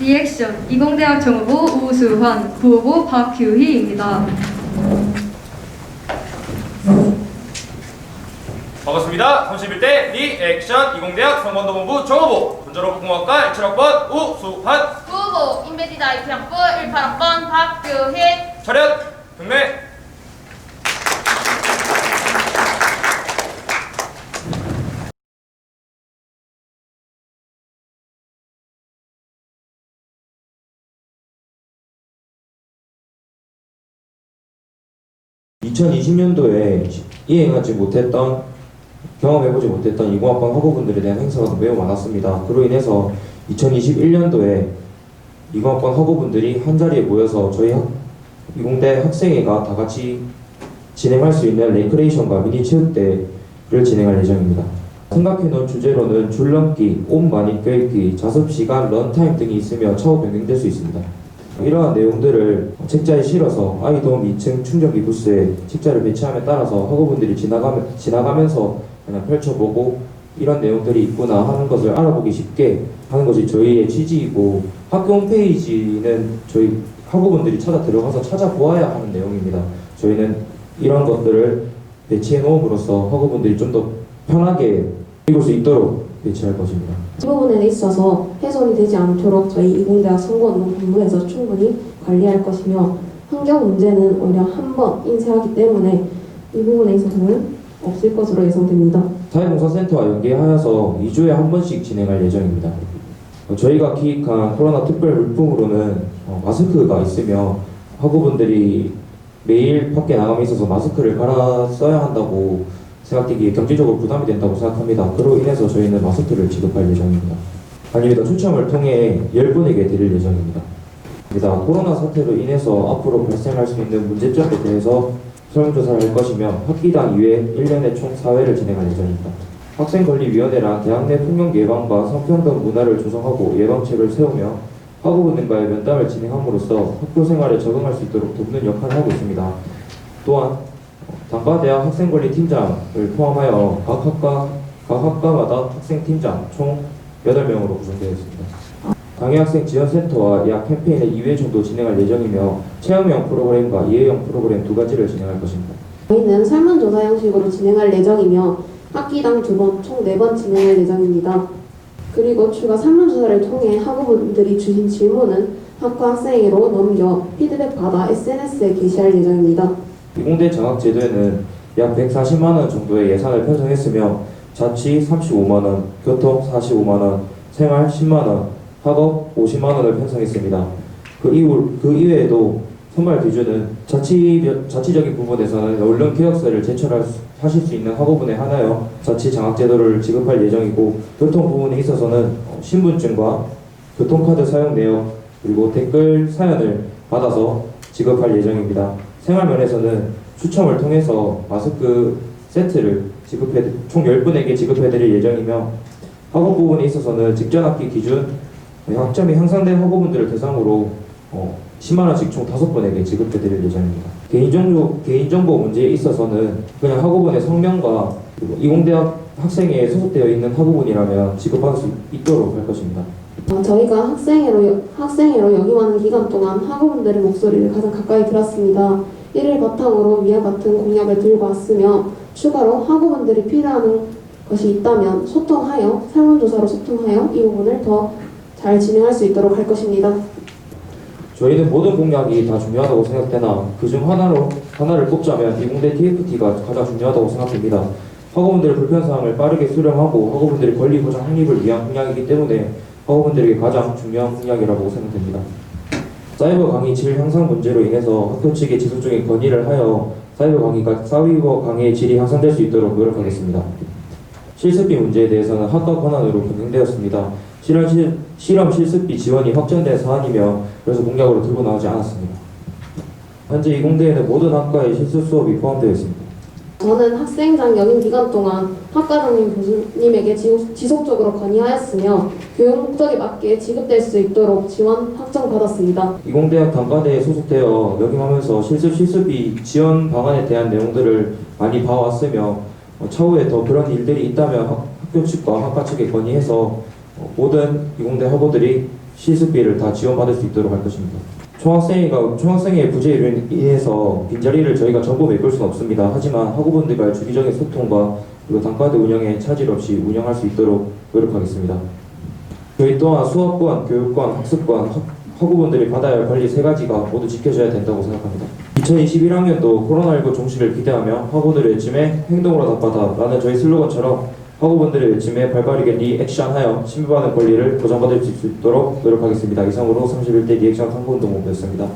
리액션. 이공대학 정후보 우수환, 부후보 박규희입니다. 반갑습니다. 31대 리액션 이공대학 성원도본부 정호보 건설업공학과 17학번 우수한 후보 인베디드 IT 학부 18학번 박규희. 차렷. 경례 2020년도에 이행하지 못했던 경험해보지 못했던 이공학번 학우분들에 대한 행사가 매우 많았습니다. 그로 인해서 2021년도에 이공학번 학우분들이 한 자리에 모여서 저희 학, 이공대 학생회가 다 같이 진행할 수 있는 레크레이션과 미니 체육대를 진행할 예정입니다. 생각해놓은 주제로는 줄넘기, 옷 많이 껴입기, 자습시간, 런타임 등이 있으며 차후 변경될 수 있습니다. 이러한 내용들을 책자에 실어서 아이돔 2층 충전기 부스에 책자를 배치함에 따라서 학우분들이 지나가면, 지나가면서 그냥 펼쳐보고 이런 내용들이 있구나 하는 것을 알아보기 쉽게 하는 것이 저희의 취지이고 학교 홈페이지는 저희 학우분들이 찾아 들어가서 찾아보아야 하는 내용입니다. 저희는 이런 것들을 배치해 놓음으로써 학우분들이 좀 더 편하게 읽을 수 있도록 배치할 것입니다. 이 부분에 있어서 훼손이 되지 않도록 저희 이공대학 선거운동 본부에서 충분히 관리할 것이며 환경 문제는 오히려 한 번 인쇄하기 때문에 이 부분에 있어서는 없을 것으로 예상됩니다. 사회봉사센터와 연계하여서 2주에 한 번씩 진행할 예정입니다. 어, 저희가 기획한 코로나 특별 물품으로는 어, 마스크가 있으며 학우분들이 매일 밖에 나감에 있어서 마스크를 갈아 써야 한다고 생각되기에 경제적으로 부담이 된다고 생각합니다. 그로 인해서 저희는 마스크를 지급할 예정입니다. 아닙니다. 추첨을 통해 10분에게 드릴 예정입니다. 입니다. 코로나 사태로 인해서 앞으로 발생할 수 있는 문제점에 대해서 설문조사를 할 것이며 학기당 이외 1년에 총 4회를 진행할 예정입니다. 학생권리위원회랑 대학 내 폭력 예방과 성평등 문화를 조성하고 예방책을 세우며 학우분들과의 면담을 진행함으로써 학교 생활에 적응할 수 있도록 돕는 역할을 하고 있습니다. 또한 단과대학 학생권리 팀장을 포함하여 각 학과 각 학과마다 학생 팀장 총 8명으로 구성되어 있습니다. 강의학생 지원센터와 약 캠페인을 2회 정도 진행할 예정이며 체험형 프로그램과 이해형 프로그램 두 가지를 진행할 것입니다. 저희는 설문조사 형식으로 진행할 예정이며 학기당 두 번, 총 네 번 진행할 예정입니다. 그리고 추가 설문조사를 통해 학우분들이 주신 질문은 학과 학생회로 넘겨 피드백 받아 SNS에 게시할 예정입니다. 이공대 장학 제도에는 약 140만 원 정도의 예산을 편성했으며 자치 35만 원, 교통 45만 원, 생활 10만 원, 학업 50만 원을 편성했습니다. 그 이후 그 이외에도 선발 기준은 자치 자치적인 부분에서는 언론 개혁서를 제출할 수- 하실 수 있는 학우분에 한하여 자치 장학 제도를 지급할 예정이고 교통 부분에 있어서는 어, 신분증과 교통카드 사용 내역 그리고 댓글 사연을 받아서 지급할 예정입니다. 생활 면에서는 추첨을 통해서 마스크 세트를 지급해 총 10분에게 지급해 드릴 예정이며 학업 부분에 있어서는 직전 학기 기준 학점이 향상된 학우분들을 대상으로 어, 10만 원씩 총 5분에게 지급해 드릴 예정입니다. 개인정보 개인정보 문제에 있어서는 그냥 학우분의 성명과 이공대학 학생회에 소속되어 있는 학우분이라면 지급할 수 있도록 할 것입니다. 어, 저희가 학생회로, 학생회로 역임하는 기간 동안 학우분들의 목소리를 가장 가까이 들었습니다. 이를 바탕으로 위와 같은 공약을 들고 왔으며 추가로 학우분들이 필요한 것이 있다면 소통하여 설문조사로 소통하여 이 부분을 더 잘 진행할 수 있도록 할 것입니다. 저희는 모든 공약이 다 중요하다고 생각되나 그중 하나로 하나를 꼽자면 이공대 TFT가 가장 중요하다고 생각됩니다. 학우분들의 불편사항을 빠르게 수렴하고 학우분들의 권리 보장 확립을 위한 공약이기 때문에 학우분들에게 가장 중요한 공약이라고 생각됩니다. 사이버 강의 질 향상 문제로 인해서 학교 측에 지속적인 건의를 하여 사이버 강의가 사이버 강의의 질이 향상될 수 있도록 노력하겠습니다. 실습비 문제에 대해서는 학과 권한으로 변경되었습니다. 실험, 실, 실험 실습비 지원이 확정된 사안이며 그래서 공약으로 들고 나오지 않았습니다. 현재 이공대에는 모든 학과의 실습 수업이 포함되어 있습니다. 저는 학생장 역임 기간 동안 학과장님 교수님에게 지속- 지속적으로 건의하였으며 교육 목적에 맞게 지급될 수 있도록 지원 확정받았습니다. 이공대학 단과대에 소속되어 역임하면서 실습 실습비 지원 방안에 대한 내용들을 많이 봐왔으며 어, 차후에 더 그런 일들이 있다면 학, 학교 측과 학과 측에 건의해서 어, 모든 이공대 학우들이 실습비를 다 지원받을 수 있도록 할 것입니다. 총학생회가 총학생회 부재로 인해서 빈자리를 저희가 전부 메꿀 수는 없습니다. 하지만 학우분들과의 주기적인 소통과 그리고 단과대 운영에 차질 없이 운영할 수 있도록 노력하겠습니다. 저희 또한 수업권, 교육권, 학습권, 학- 학우분들이 받아야 할 권리 세 가지가 모두 지켜져야 된다고 생각합니다. 2021학년도 코로나19 종식을 기대하며 학우들의 외침에 행동으로 답하다 라는 저희 슬로건처럼 학우분들의 외침에 발빠르게 리액션하여 신부받은 권리를 보장받을 수 있도록 노력하겠습니다. 이상으로 31대 리액션 상부운동본부였습니다.